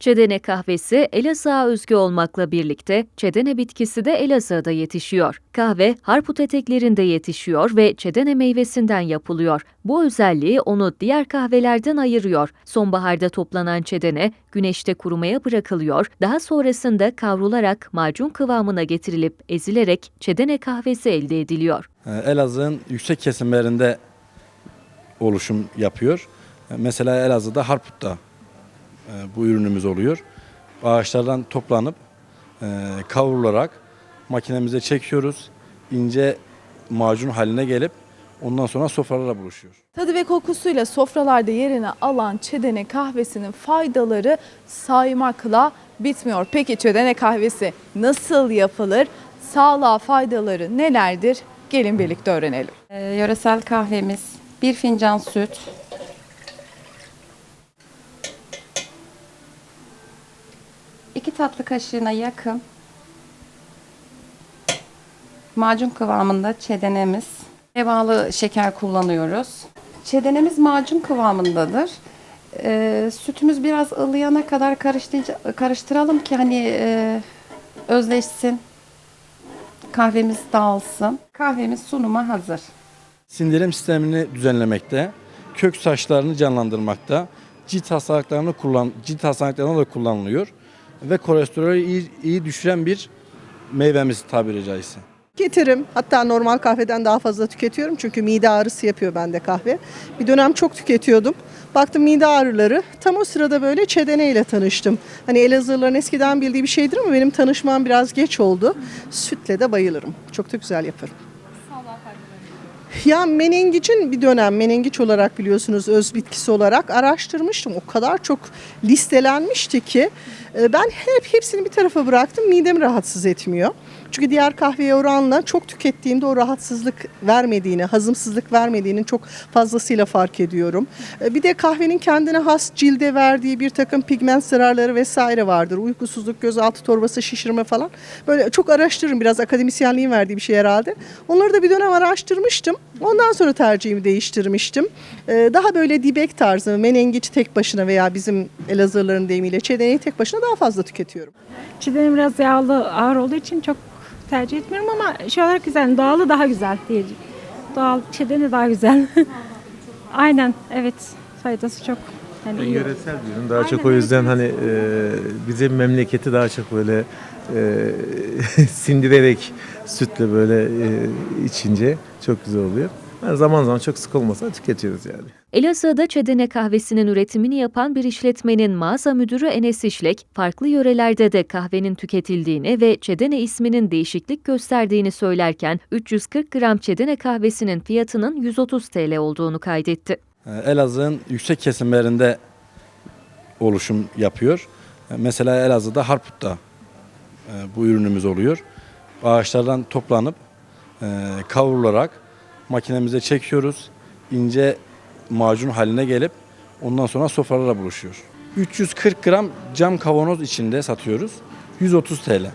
Çedene kahvesi Elazığ'a özgü olmakla birlikte çedene bitkisi de Elazığ'da yetişiyor. Kahve Harput eteklerinde yetişiyor ve çedene meyvesinden yapılıyor. Bu özelliği onu diğer kahvelerden ayırıyor. Sonbaharda toplanan çedene güneşte kurumaya bırakılıyor, daha sonrasında kavrularak macun kıvamına getirilip ezilerek çedene kahvesi elde ediliyor. Ee, Elazığ'ın yüksek kesimlerinde oluşum yapıyor. Ee, Mesela Elazığ'da Harput'ta e, bu ürünümüz oluyor. Ağaçlardan toplanıp e, kavrularak makinemize çekiyoruz. İnce macun haline gelip ondan sonra sofralara buluşuyor. Tadı ve kokusuyla sofralarda yerini alan çedene kahvesinin faydaları saymakla bitmiyor. Peki çedene kahvesi nasıl yapılır? Sağlığa faydaları nelerdir? Gelin birlikte öğrenelim. Ee, yöresel kahvemiz, bir fincan süt, iki tatlı kaşığına yakın macun kıvamında çedenemiz, evalı şeker kullanıyoruz. Çedenemiz macun kıvamındadır. Ee, sütümüz biraz ılıyana kadar karıştıralım ki hani e, özleşsin, kahvemiz dağılsın. Kahvemiz sunuma hazır. Sindirim sistemini düzenlemekte, kök saçlarını canlandırmakta, cilt hastalıklarını kullan cilt hastalıklarına da kullanılıyor ve kolesterolü iyi, iyi düşüren bir meyvemiz tabiri caizse. Tüketirim. Hatta normal kahveden daha fazla tüketiyorum. Çünkü mide ağrısı yapıyor bende kahve. Bir dönem çok tüketiyordum. Baktım mide ağrıları. Tam o sırada böyle çedene ile tanıştım. Hani Elazığlıların eskiden bildiği bir şeydir ama benim tanışmam biraz geç oldu. Sütle de bayılırım. Çok da güzel yaparım. Ya menengicin bir dönem menengiç olarak biliyorsunuz öz bitkisi olarak araştırmıştım. O kadar çok listelenmişti ki e, ben hep hepsini bir tarafa bıraktım. Midemi rahatsız etmiyor. Çünkü diğer kahveye oranla çok tükettiğimde o rahatsızlık vermediğini, hazımsızlık vermediğini çok fazlasıyla fark ediyorum. E, Bir de kahvenin kendine has cilde verdiği bir takım pigment zararları vesaire vardır. Uykusuzluk, gözaltı torbası şişirme falan. Böyle çok araştırırım biraz akademisyenliğin verdiği bir şey herhalde. Onları da bir dönem araştırmıştım. Ondan sonra tercihimi değiştirmiştim. E, Daha böyle dibek tarzı, menengiç tek başına veya bizim Elazığlıların deyimiyle çedeneyi tek başına daha fazla tüketiyorum. Çiğdem biraz yağlı ağır olduğu için çok tercih etmiyorum ama şu olarak güzel. Doğalı daha güzel diyeceğim. Doğal çiğdem daha güzel. Aynen evet faydası çok. Yani iyi. yöresel bir ürün. Daha Aynen, çok o yüzden hani e, bize memleketi daha çok böyle e, sindirerek sütle böyle e, içince çok güzel oluyor. Yani zaman zaman çok sık olmasa tüketiyoruz yani. Elazığ'da çedene kahvesinin üretimini yapan bir işletmenin mağaza müdürü Enes İşlek, farklı yörelerde de kahvenin tüketildiğini ve çedene isminin değişiklik gösterdiğini söylerken 340 gram çedene kahvesinin fiyatının 130 TL olduğunu kaydetti. Ee, Elazığ'ın yüksek kesimlerinde oluşum yapıyor. Ee, Mesela Elazığ'da Harput'ta e, bu ürünümüz oluyor. Ağaçlardan toplanıp e, kavrularak makinemize çekiyoruz. İnce macun haline gelip ondan sonra sofralara buluşuyor. 340 gram cam kavanoz içinde satıyoruz. 130 TL.